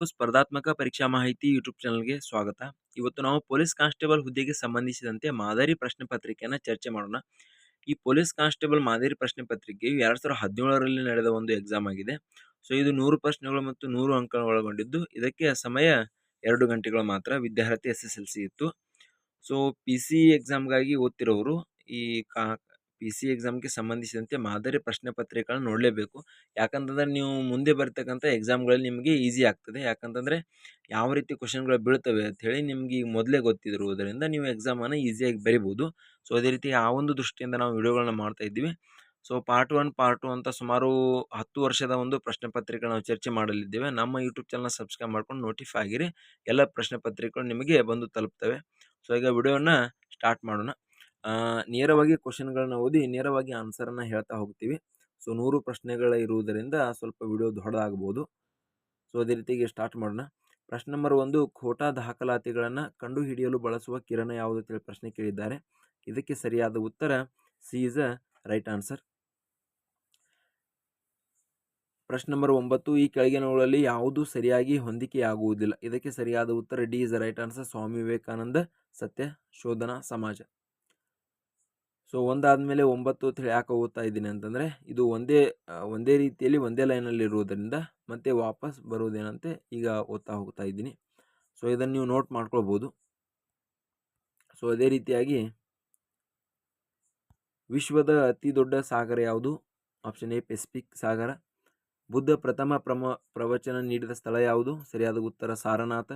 ಸ್ಪರ್ಧಾತ್ಮಕ ಪರೀಕ್ಷಾ ಮಾಹಿತಿ ಯೂಟ್ಯೂಬ್ ಚಾನಲ್ಗೆ ಸ್ವಾಗತ. ಇವತ್ತು ನಾವು ಪೊಲೀಸ್ ಕಾನ್ಸ್ಟೇಬಲ್ ಹುದ್ದೆಗೆ ಸಂಬಂಧಿಸಿದಂತೆ ಮಾದರಿ ಪ್ರಶ್ನೆ ಪತ್ರಿಕೆಯನ್ನು ಚರ್ಚೆ ಮಾಡೋಣ. ಈ ಪೊಲೀಸ್ ಕಾನ್ಸ್ಟೇಬಲ್ ಮಾದರಿ ಪ್ರಶ್ನೆ ಪತ್ರಿಕೆಯು ಎರಡು ಸಾವಿರದ ಹದಿನೇಳರಲ್ಲಿ ನಡೆದ ಒಂದು ಎಕ್ಸಾಮ್ ಆಗಿದೆ. ಸೊ, ಇದು ನೂರು ಪ್ರಶ್ನೆಗಳು ಮತ್ತು ನೂರು ಅಂಕಗಳು ಒಳಗೊಂಡಿದ್ದು ಇದಕ್ಕೆ ಸಮಯ ಎರಡು ಗಂಟೆಗಳು ಮಾತ್ರ ವಿದ್ಯಾರ್ಥಿ ಎಸ್ ಎಸ್ ಎಲ್ ಸಿ ಇತ್ತು. ಸೊ, ಪಿ ಸಿ ಎಕ್ಸಾಮ್ಗಾಗಿ ಓದ್ತಿರೋರು ಈ ಪಿ ಸಿ ಎಕ್ಸಾಮ್ಗೆ ಸಂಬಂಧಿಸಿದಂತೆ ಮಾದರಿ ಪ್ರಶ್ನೆ ಪತ್ರಿಕೆಗಳನ್ನ ನೋಡಲೇಬೇಕು. ಯಾಕಂತಂದರೆ ನೀವು ಮುಂದೆ ಬರ್ತಕ್ಕಂಥ ಎಕ್ಸಾಮ್ಗಳಲ್ಲಿ ನಿಮಗೆ ಈಸಿ ಆಗ್ತದೆ. ಯಾಕಂತಂದರೆ ಯಾವ ರೀತಿ ಕ್ವಶನ್ಗಳು ಬೀಳ್ತವೆ ಅಂಥೇಳಿ ನಿಮ್ಗೆ ಈಗ ಮೊದಲೇ ಗೊತ್ತಿರುವುದರಿಂದ ನೀವು ಎಕ್ಸಾಮನ್ನು ಈಸಿಯಾಗಿ ಬರಿಬೋದು. ಸೊ ಅದೇ ರೀತಿ ಆ ಒಂದು ದೃಷ್ಟಿಯಿಂದ ನಾವು ವಿಡಿಯೋಗಳನ್ನ ಮಾಡ್ತಾ ಇದ್ದೀವಿ. So part one part two ಅಂತ ಸುಮಾರು ಹತ್ತು ವರ್ಷದ ಒಂದು ಪ್ರಶ್ನೆ ಪತ್ರಿಕೆ ನಾವು ಚರ್ಚೆ ಮಾಡಲಿದ್ದೇವೆ. ನಮ್ಮ ಯೂಟ್ಯೂಬ್ ಚಾನಲ್ನ ಸಬ್ಸ್ಕ್ರೈಬ್ ಮಾಡ್ಕೊಂಡು ನೋಟಿಫೈ ಆಗಿರಿ. ಎಲ್ಲ ಪ್ರಶ್ನೆ ಪತ್ರಿಕೆಗಳು ನಿಮಗೆ ಬಂದು ತಲುಪ್ತವೆ. ಸೊ ಈಗ ವಿಡಿಯೋನ ಸ್ಟಾರ್ಟ್ ಮಾಡೋಣ. ನೇರವಾಗಿ ಕ್ವಶನ್ಗಳನ್ನ ಓದಿ ನೇರವಾಗಿ ಆನ್ಸರನ್ನು ಹೇಳ್ತಾ ಹೋಗ್ತೀವಿ. ಸೊ ನೂರು ಪ್ರಶ್ನೆಗಳ ಇರುವುದರಿಂದ ಸ್ವಲ್ಪ ವಿಡಿಯೋ ದೊಡ್ಡದಾಗ್ಬೋದು. ಸೊ ಅದೇ ರೀತಿಗೆ ಸ್ಟಾರ್ಟ್ ಮಾಡೋಣ. ಪ್ರಶ್ನೆ ನಂಬರ್ ಒಂದು, ಖೋಟಾ ದಾಖಲಾತಿಗಳನ್ನು ಕಂಡುಹಿಡಿಯಲು ಬಳಸುವ ಕಿರಣ ಯಾವುದು ಅಂತೇಳಿ ಪ್ರಶ್ನೆ ಕೇಳಿದ್ದಾರೆ. ಇದಕ್ಕೆ ಸರಿಯಾದ ಉತ್ತರ C is a right answer ಪ್ರಶ್ನೆ ನಂಬರ್ ಒಂಬತ್ತು, ಈ ಕೆಳಗಿನವುಗಳಲ್ಲಿ ಯಾವುದು ಸರಿಯಾಗಿ ಹೊಂದಿಕೆಯಾಗುವುದಿಲ್ಲ? ಇದಕ್ಕೆ ಸರಿಯಾದ ಉತ್ತರ D is right answer Swami Vivekananda, Satya, Shodhana, Samaj. So, ಒಂದಾದಮೇಲೆ ಒಂಬತ್ತು ಅಂತೇಳಿ ಯಾಕೆ ಓದ್ತಾ ಇದ್ದೀನಿ ಅಂತಂದರೆ, ಇದು ಒಂದೇ ಒಂದೇ ರೀತಿಯಲ್ಲಿ ಒಂದೇ ಲೈನಲ್ಲಿ ಇರುವುದರಿಂದ ಮತ್ತೆ ವಾಪಸ್ ಬರುವುದೇನಂತೆ ಈಗ ಓದ್ತಾ ಹೋಗ್ತಾ ಇದ್ದೀನಿ. ಸೊ, ಇದನ್ನು ನೀವು ನೋಟ್ ಮಾಡ್ಕೊಳ್ಬೋದು. ಸೊ, ಅದೇ ರೀತಿಯಾಗಿ ವಿಶ್ವದ ಅತಿ ದೊಡ್ಡ ಸಾಗರ ಯಾವುದು? ಆಪ್ಷನ್ ಎ, ಪೆಸಿಫಿಕ್ ಸಾಗರ. ಬುದ್ಧ ಪ್ರಥಮ ಪ್ರಮ, ಪ್ರವಚನ ನೀಡಿದ ಸ್ಥಳ ಯಾವುದು? ಸರಿಯಾದ ಉತ್ತರ ಸಾರನಾಥ.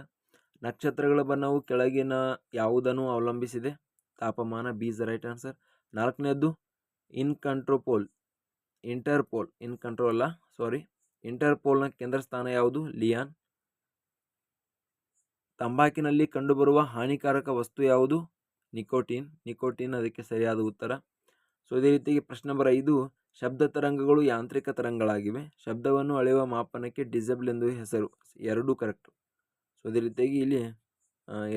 ನಕ್ಷತ್ರಗಳ ಬಣ್ಣವು ಕೆಳಗಿನ ಯಾವುದನ್ನು ಅವಲಂಬಿಸಿದೆ? ತಾಪಮಾನ B's right answer. ನಾಲ್ಕನೇದ್ದು in control Interpol in control ಅಲ್ಲ ಸಾರಿ ಇಂಟರ್ಪೋಲ್ನ ಕೇಂದ್ರ ಸ್ಥಾನ ಯಾವುದು? ಲಿಯಾನ್. ತಂಬಾಕಿನಲ್ಲಿ ಕಂಡುಬರುವ ಹಾನಿಕಾರಕ ವಸ್ತು ಯಾವುದು? ನಿಕೋಟಿನ್. ನಿಕೋಟಿನ್ ಅದಕ್ಕೆ ಸರಿಯಾದ ಉತ್ತರ. ಸೊ ಇದೇ ರೀತಿಯಾಗಿ ಪ್ರಶ್ನೆ ನಂಬರ್ ಐದು, ಶಬ್ದ ತರಂಗಗಳು ಯಾಂತ್ರಿಕ ತರಂಗಗಳಾಗಿವೆ. ಶಬ್ದವನ್ನು ಅಳೆಯುವ ಮಾಪನಕ್ಕೆ ಡಿಸೆಬಲ್ ಎಂದು ಹೆಸರು. ಎರಡೂ ಕರೆಕ್ಟು. ಸೊ ಅದೇ ರೀತಿಯಾಗಿ ಇಲ್ಲಿ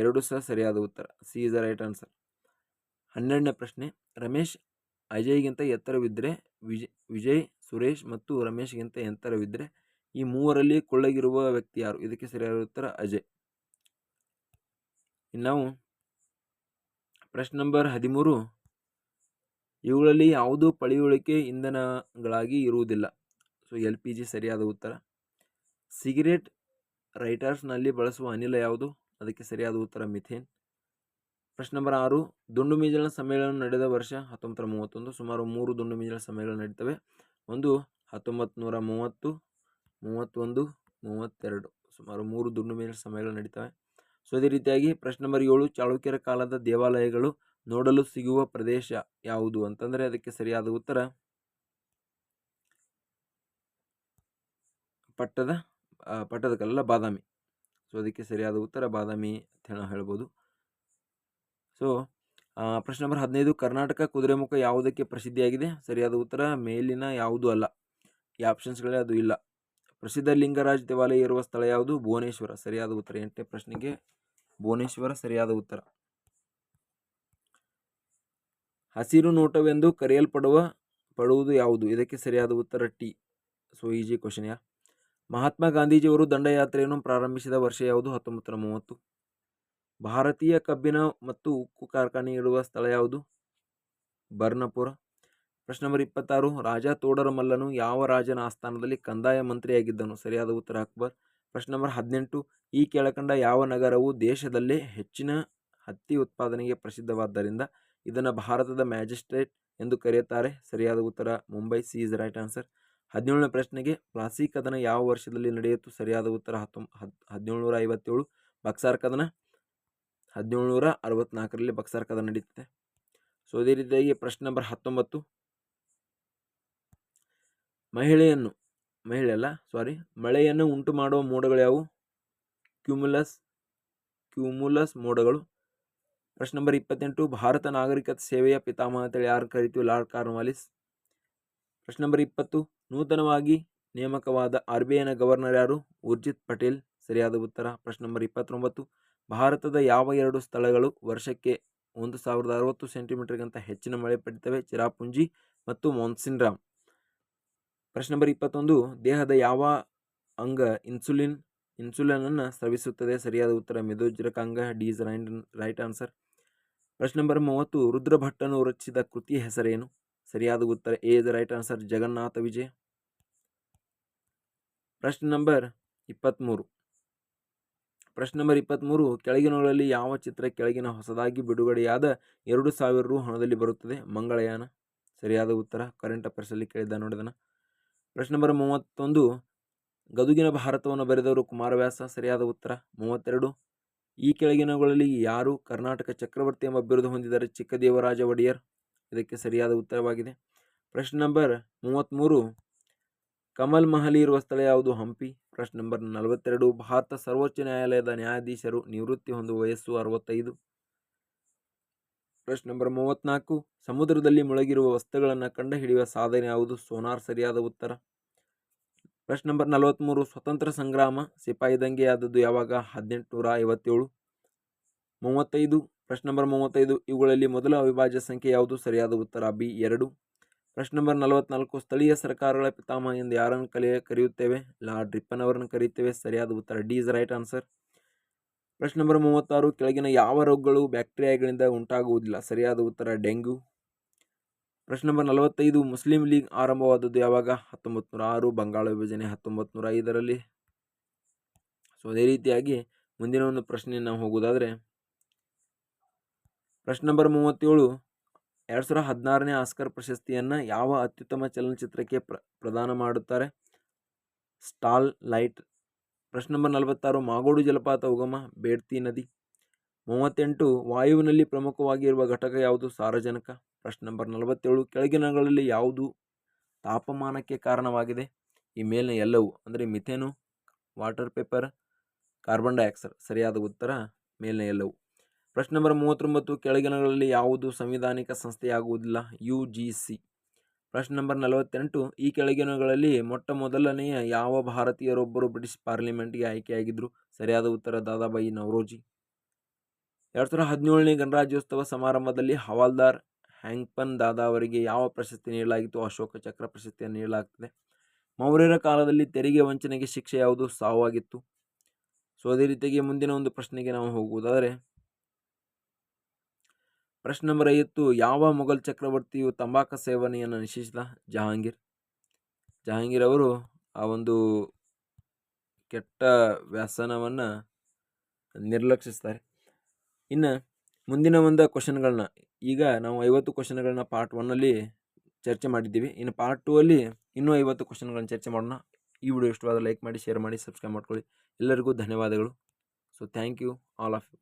ಎರಡು ಸಹ ಸರಿಯಾದ ಉತ್ತರ. C is the right answer ಹನ್ನೆರಡನೇ ಪ್ರಶ್ನೆ, ರಮೇಶ್ ಅಜಯ್ಗಿಂತ ಎತ್ತರವಿದ್ದರೆ ವಿಜಯ್ ವಿಜಯ್, ಸುರೇಶ್ ಮತ್ತು ರಮೇಶ್ಗಿಂತ ಎತ್ತರವಿದ್ದರೆ ಈ ಮೂವರಲ್ಲಿ ಕೊಳ್ಳಗಿರುವ ವ್ಯಕ್ತಿ ಯಾರು? ಇದಕ್ಕೆ ಸರಿಯಾದ ಉತ್ತರ, ಅಜಯ್. ಇನ್ನು ಪ್ರಶ್ನೆ ನಂಬರ್ ಹದಿಮೂರು. ಇವುಗಳಲ್ಲಿ ಯಾವುದು ಪಳೆಯುಳಿಕೆ ಇಂಧನಗಳಾಗಿ ಇರುವುದಿಲ್ಲ. ಸೊ, ಎಲ್ ಪಿ ಜಿ ಸರಿಯಾದ ಉತ್ತರ. ಸಿಗರೇಟ್ ರೈಟರ್ಸ್ನಲ್ಲಿ ಬಳಸುವ ಅನಿಲ ಯಾವುದು? ಅದಕ್ಕೆ ಸರಿಯಾದ ಉತ್ತರ, ಮಿಥೇನ್. ಪ್ರಶ್ನೆ ನಂಬರ್ ಆರು, ದುಂಡು ಮೀಜಲ ಸಮ್ಮೇಳನ ನಡೆದ ವರ್ಷ ಹತ್ತೊಂಬತ್ತರ ಮೂವತ್ತೊಂದು, ಸುಮಾರು ಮೂರು ದುಂಡು ಮೀಜಲ ಸಮ್ಮೇಳನ ನಡೀತವೆ. ಒಂದು ಹತ್ತೊಂಬತ್ತು ನೂರ ಮೂವತ್ತು, ಮೂವತ್ತೊಂದು, ಮೂವತ್ತೆರಡು, ಸುಮಾರು ಮೂರು ದುಂಡು ಮೀಜಲ ಸಮ್ಮೇಳನ ನಡೀತವೆ. ಸೊ, ಅದೇ ರೀತಿಯಾಗಿ ಪ್ರಶ್ನೆ ನಂಬರ್ ಏಳು, ಚಾಳುಕ್ಯರ ಕಾಲದ ದೇವಾಲಯಗಳು ನೋಡಲು ಸಿಗುವ ಪ್ರದೇಶ ಯಾವುದು? ಅಂತಂದರೆ ಅದಕ್ಕೆ ಸರಿಯಾದ ಉತ್ತರ ಪಟ್ಟದ ಪಟ್ಟದ ಕಲ್ಲ ಬಾದಾಮಿ. ಸೊ, ಅದಕ್ಕೆ ಸರಿಯಾದ ಉತ್ತರ ಬಾದಾಮಿ ಅಂತ ಹೇಳ್ಬೋದು. ಸೊ ಪ್ರಶ್ನೆ ನಂಬರ್ ಹದಿನೈದು, ಕರ್ನಾಟಕ ಕುದುರೆಮುಖ ಯಾವುದಕ್ಕೆ ಪ್ರಸಿದ್ಧಿಯಾಗಿದೆ? ಸರಿಯಾದ ಉತ್ತರ, ಮೇಲಿನ ಯಾವುದೂ ಅಲ್ಲ. ಈ ಆಪ್ಷನ್ಸ್ಗಳೇ ಅದು ಇಲ್ಲ. ಪ್ರಸಿದ್ಧ ಲಿಂಗರಾಜ್ ದೇವಾಲಯ ಇರುವ ಸ್ಥಳ ಯಾವುದು? ಭುವನೇಶ್ವರ. ಸರಿಯಾದ ಉತ್ತರ. ಎಂಟನೇ ಪ್ರಶ್ನೆಗೆ ಭುವನೇಶ್ವರ ಸರಿಯಾದ ಉತ್ತರ. ಹಸಿರು ನೋಟವೆಂದು ಕರೆಯಲ್ಪಡುವ, ಪಡುವುದು ಯಾವುದು? ಇದಕ್ಕೆ ಸರಿಯಾದ ಉತ್ತರ ಟಿ ಸೊ ಈಜಿ ಕ್ವಶನ್ ಯಾ? ಮಹಾತ್ಮ ಗಾಂಧೀಜಿಯವರು ದಂಡಯಾತ್ರೆಯನ್ನು ಪ್ರಾರಂಭಿಸಿದ ವರ್ಷ ಯಾವುದು? ಹತ್ತೊಂಬತ್ತು ಮೂವತ್ತು. ಭಾರತೀಯ ಕಬ್ಬಿನ ಮತ್ತು ಉಕ್ಕು ಕಾರ್ಖಾನೆ ಇರುವ ಸ್ಥಳ ಯಾವುದು? ಬರ್ನಪುರ. ಪ್ರಶ್ನೆ ನಂಬರ್ ಇಪ್ಪತ್ತಾರು. ರಾಜ ತೋಡರ ಮಲ್ಲನು ಯಾವ ರಾಜನ ಆಸ್ಥಾನದಲ್ಲಿ ಕಂದಾಯ ಮಂತ್ರಿಯಾಗಿದ್ದನು? ಸರಿಯಾದ ಉತ್ತರ ಅಕ್ಬರ್. ಪ್ರಶ್ನೆ ನಂಬರ್ ಹದಿನೆಂಟು. ಈ ಕೆಳಕಂಡ ಯಾವ ನಗರವು ದೇಶದಲ್ಲೇ ಹೆಚ್ಚಿನ ಹತ್ತಿ ಉತ್ಪಾದನೆಗೆ ಪ್ರಸಿದ್ಧವಾದ್ದರಿಂದ ಇದನ್ನು ಭಾರತದ ಮ್ಯಾಜಿಸ್ಟ್ರೇಟ್ ಎಂದು ಕರೆಯುತ್ತಾರೆ? ಸರಿಯಾದ ಉತ್ತರ Mumbai. C is right answer. ಹದಿನೇಳನೇ ಪ್ರಶ್ನೆಗೆ, ಪ್ಲಾಸಿ ಕದನ ಯಾವ ವರ್ಷದಲ್ಲಿ ನಡೆಯಿತು? ಸರಿಯಾದ ಉತ್ತರ ಹತ್ತೊಂಬ ಹದಿನೇಳು ನೂರ ಐವತ್ತೇಳು. ಬಕ್ಸಾರ್ ಕದನ ಹದಿನೇಳುನೂರ ಅರವತ್ತ್ನಾಲ್ಕರಲ್ಲಿ ಬಕ್ಸಾರ್ ಕದನ ನಡೀತದೆ. ಸೊ ಅದೇ ರೀತಿಯಾಗಿ ಪ್ರಶ್ನೆ ನಂಬರ್ ಹತ್ತೊಂಬತ್ತು. ಮಹಿಳೆಯನ್ನು, ಮಹಿಳೆ ಅಲ್ಲ ಸಾರಿ ಮಳೆಯನ್ನು ಉಂಟು ಮಾಡುವ ಮೋಡಗಳು ಯಾವುವು? ಕ್ಯೂಮುಲಸ್ ಕ್ಯೂಮುಲಸ್ ಮೋಡಗಳು. ಪ್ರಶ್ನೆ ನಂಬರ್ ಇಪ್ಪತ್ತೆಂಟು, ಭಾರತ ನಾಗರಿಕ ಸೇವೆಯ ಪಿತಾಮಹ ಅಂತೇಳಿ ಯಾರು ಕರಿತೀವಿ? ಲಾರ್ಡ್ ಕಾರ್ನ್ವಾಲಿಸ್ ಪ್ರಶ್ನೆ ನಂಬರ್ ಇಪ್ಪತ್ತು, ನೂತನವಾಗಿ ನೇಮಕವಾದ ಆರ್ ಬಿ ಐನ ಗವರ್ನರ್ ಯಾರು? ಊರ್ಜಿತ್ ಪಟೇಲ್. ಸರಿಯಾದ ಉತ್ತರ. ಪ್ರಶ್ನೆ ನಂಬರ್ ಇಪ್ಪತ್ತೊಂಬತ್ತು ಭಾರತದ ಯಾವ ಎರಡು ಸ್ಥಳಗಳು ವರ್ಷಕ್ಕೆ ಒಂದು ಸಾವಿರದ ಅರವತ್ತು ಸೆಂಟಿಮೀಟರ್ಗಿಂತ ಹೆಚ್ಚಿನ ಮಳೆ ಪಡಿತವೆ? ಚಿರಾಪುಂಜಿ ಮತ್ತು ಮಾನ್ಸಿನ್ ರಾಮ್ ಪ್ರಶ್ನೆ ನಂಬರ್ ಇಪ್ಪತ್ತೊಂದು, ದೇಹದ ಯಾವ ಅಂಗ ಇನ್ಸುಲಿನ್, ಇನ್ಸುಲಿನನ್ನು ಸ್ರವಿಸುತ್ತದೆ? ಸರಿಯಾದ ಉತ್ತರ ಮೆದೋಜ್ರಕಾಂಗ D is right right answer. ಪ್ರಶ್ನೆ ನಂಬರ್ ಮೂವತ್ತು, ರುದ್ರಭಟ್ಟನು ರಚಿಸಿದ ಕೃತಿಯ ಹೆಸರೇನು? ಸರಿಯಾದ ಉತ್ತರ, A is right answer, Jagannatha Vijaya. ಪ್ರಶ್ನೆ ನಂಬರ್ ಇಪ್ಪತ್ತ್ಮೂರು ಪ್ರಶ್ನೆ ನಂಬರ್ ಇಪ್ಪತ್ತ್ಮೂರು ಕೆಳಗಿನಗಳಲ್ಲಿ ಯಾವ ಚಿತ್ರ ಕೆಳಗಿನ ಹೊಸದಾಗಿ ಬಿಡುಗಡೆಯಾದ ಎರಡು ಸಾವಿರ ರು ಹಣದಲ್ಲಿ ಬರುತ್ತದೆ? ಮಂಗಳಯಾನ. ಸರಿಯಾದ ಉತ್ತರ? ಕರೆಂಟ್ ಅಫೇರ್ಸಲ್ಲಿ ಕೇಳಿದ್ದ ನೋಡಿದನ? ಪ್ರಶ್ನೆ ನಂಬರ್ ಮೂವತ್ತೊಂದು, ಗದುಗಿನ ಭಾರತವನ್ನು ಬರೆದವರು ಕುಮಾರವ್ಯಾಸ. ಸರಿಯಾದ ಉತ್ತರ? ಮೂವತ್ತೆರಡು, ಈ ಕೆಳಗಿನಗಳಲ್ಲಿ ಯಾರು ಕರ್ನಾಟಕ ಚಕ್ರವರ್ತಿ ಎಂಬ ಬಿರುದು ಹೊಂದಿದ್ದಾರೆ? ಚಿಕ್ಕದೇವರಾಜ ಒಡೆಯರ್. ಇದಕ್ಕೆ ಸರಿಯಾದ ಉತ್ತರವಾಗಿದೆ. ಪ್ರಶ್ನೆ ನಂಬರ್ ಮೂವತ್ತ್ಮೂರು ಕಮಲ್ ಮಹಲಿ ಇರುವ ಸ್ಥಳ ಯಾವುದು? ಹಂಪಿ. ಪ್ರಶ್ನೆ ನಂಬರ್ ನಲವತ್ತೆರಡು. ಭಾರತ ಸರ್ವೋಚ್ಚ ನ್ಯಾಯಾಲಯದ ನ್ಯಾಯಾಧೀಶರು ನಿವೃತ್ತಿ ಹೊಂದುವ ವಯಸ್ಸು ಅರವತ್ತೈದು. ಪ್ರಶ್ನೆ ನಂಬರ್ ಮೂವತ್ತ್ನಾಲ್ಕು. ಸಮುದ್ರದಲ್ಲಿ ಮುಳುಗಿರುವ ವಸ್ತುಗಳನ್ನು ಕಂಡುಹಿಡಿಯುವ ಸಾಧನೆ ಯಾವುದು? ಸೋನಾರ್ ಸರಿಯಾದ ಉತ್ತರ. ಪ್ರಶ್ನೆ ನಂಬರ್ ನಲವತ್ತ್ಮೂರು. ಸ್ವತಂತ್ರ ಸಂಗ್ರಾಮ. ಸಿಪಾಯಿ ದಂಗೆಯಾದದ್ದು ಯಾವಾಗ? ಹದಿನೆಂಟುನೂರ ಐವತ್ತೇಳು. ಮೂವತ್ತೈದು. ಪ್ರಶ್ನೆ ನಂಬರ್ ಮೂವತ್ತೈದು. ಇವುಗಳಲ್ಲಿ ಮೊದಲ ಅವಿಭಾಜ್ಯ ಸಂಖ್ಯೆ ಯಾವುದು? ಸರಿಯಾದ ಉತ್ತರ. ಬಿ, ಎರಡು. ಪ್ರಶ್ನೆ ನಂಬರ್ ನಲವತ್ನಾಲ್ಕು, ಸ್ಥಳೀಯ ಸರ್ಕಾರಗಳ ಪಿತಾಮಹ ಎಂದು ಯಾರನ್ನು ಕಲಿಯ, ಕರೆಯುತ್ತೇವೆ? ಲಾರ್ಡ್ ರಿಪ್ಪನ್ ಅವರನ್ನು ಕರೆಯುತ್ತೇವೆ. ಸರಿಯಾದ ಉತ್ತರ, ಡಿ ಇಸ್ ರೈಟ್ ಆನ್ಸರ್. ಪ್ರಶ್ನೆ ನಂಬರ್ ಮೂವತ್ತಾರು, ಕೆಳಗಿನ ಯಾವ ರೋಗಗಳು ಬ್ಯಾಕ್ಟೀರಿಯಾಗಳಿಂದ ಉಂಟಾಗುವುದಿಲ್ಲ? ಸರಿಯಾದ ಉತ್ತರ ಡೆಂಗ್ಯೂ ಪ್ರಶ್ನೆ ನಂಬರ್ ನಲವತ್ತೈದು, ಮುಸ್ಲಿಂ ಲೀಗ್ ಆರಂಭವಾದದ್ದು ಯಾವಾಗ? ಹತ್ತೊಂಬತ್ತು ನೂರ ಆರು ಬಂಗಾಳ ವಿಭಜನೆ ಹತ್ತೊಂಬತ್ತು ನೂರ ಐದರಲ್ಲಿ ಸೊ ಅದೇ ರೀತಿಯಾಗಿ ಮುಂದಿನ ಒಂದು ಪ್ರಶ್ನೆಯನ್ನು ನಾವು ಹೋಗೋದಾದರೆ ಪ್ರಶ್ನೆ ನಂಬರ್ ಮೂವತ್ತೇಳು ಎರಡು ಸಾವಿರದ ಹದಿನಾರನೇ ಆಸ್ಕರ್ ಪ್ರಶಸ್ತಿಯನ್ನು ಯಾವ ಅತ್ಯುತ್ತಮ ಚಲನಚಿತ್ರಕ್ಕೆ ಪ್ರ, ಪ್ರದಾನ ಮಾಡುತ್ತಾರೆ? ಸ್ಟಾಲ್ ಲೈಟ್, ಪ್ರಶ್ನೆ ನಂಬರ್ ನಲವತ್ತಾರು, ಮಾಗೋಡು ಜಲಪಾತ, ಉಗಮ, ಬೇಡ್ತಿ ನದಿ. ಮೂವತ್ತೆಂಟು, ವಾಯುವಿನಲ್ಲಿ ಪ್ರಮುಖವಾಗಿರುವ ಘಟಕ ಯಾವುದು? ಸಾರಜನಕ. ಪ್ರಶ್ನೆ ನಂಬರ್ ನಲವತ್ತೇಳು, ಕೆಳಗಿನಗಳಲ್ಲಿ ಯಾವುದು ತಾಪಮಾನಕ್ಕೆ ಕಾರಣವಾಗಿದೆ? ಈ ಮೇಲಿನ ಎಲ್ಲವೂ, ಅಂದರೆ methane, water vapour, carbon dioxide, ಸರಿಯಾದ ಉತ್ತರ ಮೇಲಿನ ಎಲ್ಲವೂ. ಪ್ರಶ್ನೆ ನಂಬರ್ ಮೂವತ್ತೊಂಬತ್ತು, ಕೆಳಗಿನಗಳಲ್ಲಿ ಯಾವುದು ಸಂವಿಧಾನಿಕ ಸಂಸ್ಥೆಯಾಗುವುದಿಲ್ಲ? U G C. ಪ್ರಶ್ನೆ ನಂಬರ್ ನಲವತ್ತೆಂಟು, ಈ ಕೆಳಗಿನಗಳಲ್ಲಿ ಮೊಟ್ಟ ಮೊದಲನೆಯ ಯಾವ ಭಾರತೀಯರೊಬ್ಬರು ಬ್ರಿಟಿಷ್ ಪಾರ್ಲಿಮೆಂಟ್ಗೆ ಆಯ್ಕೆಯಾಗಿದ್ದರು ಸರಿಯಾದ ಉತ್ತರ ದಾದಾಬಾಯಿ ನವರೋಜಿ. ಎರಡು ಸಾವಿರದ ಹದಿನೇಳನೇ ಗಣರಾಜ್ಯೋತ್ಸವ ಸಮಾರಂಭದಲ್ಲಿ ಹವಾಲ್ದಾರ್ ಹ್ಯಾಂಗ್ಪನ್ ದಾದಾ ಅವರಿಗೆ ಯಾವ ಪ್ರಶಸ್ತಿ ನೀಡಲಾಗಿತ್ತು? ಅಶೋಕ ಚಕ್ರ ಪ್ರಶಸ್ತಿಯನ್ನು ನೀಡಲಾಗ್ತದೆ. ಮೌರ್ಯರ ಕಾಲದಲ್ಲಿ ತೆರಿಗೆ ವಂಚನೆಗೆ ಶಿಕ್ಷೆ ಯಾವುದು ಸಾವಾಗಿತ್ತು? ಸೊ, ಅದೇ ರೀತಿಯಾಗಿ ಮುಂದಿನ ಒಂದು ಪ್ರಶ್ನೆಗೆ ನಾವು ಹೋಗುವುದಾದರೆ ಪ್ರಶ್ನೆ ನಂಬರ್ ಐವತ್ತು, ಯಾವ ಮೊಘಲ್ ಚಕ್ರವರ್ತಿಯು ತಂಬಾಕು ಸೇವನೆಯನ್ನು ನಿಷೇಧಿಸಿದ? ಜಹಾಂಗೀರ್. ಜಹಾಂಗೀರ್ ಅವರು ಆ ಒಂದು ಕೆಟ್ಟ ವ್ಯಾಸನವನ್ನು ನಿರ್ಲಕ್ಷಿಸ್ತಾರೆ. ಇನ್ನು ಮುಂದಿನ ಒಂದು ಕ್ವಶನ್ಗಳನ್ನ, ಈಗ ನಾವು ಐವತ್ತು ಕ್ವಶನ್ಗಳನ್ನ ಪಾರ್ಟ್ ಒನ್ನಲ್ಲಿ ಚರ್ಚೆ ಮಾಡಿದ್ದೀವಿ. ಇನ್ನು ಪಾರ್ಟ್ ಟೂ ಅಲ್ಲಿ ಇನ್ನೂ ಐವತ್ತು ಕ್ವಶನ್ಗಳನ್ನ ಚರ್ಚೆ ಮಾಡೋಣ. ಈ ವಿಡಿಯೋ ಇಷ್ಟವಾದ ಲೈಕ್ ಮಾಡಿ ಶೇರ್ ಮಾಡಿ ಸಬ್ಸ್ಕ್ರೈಬ್ ಮಾಡ್ಕೊಳ್ಳಿ. ಎಲ್ಲರಿಗೂ ಧನ್ಯವಾದಗಳು. So thank you all of you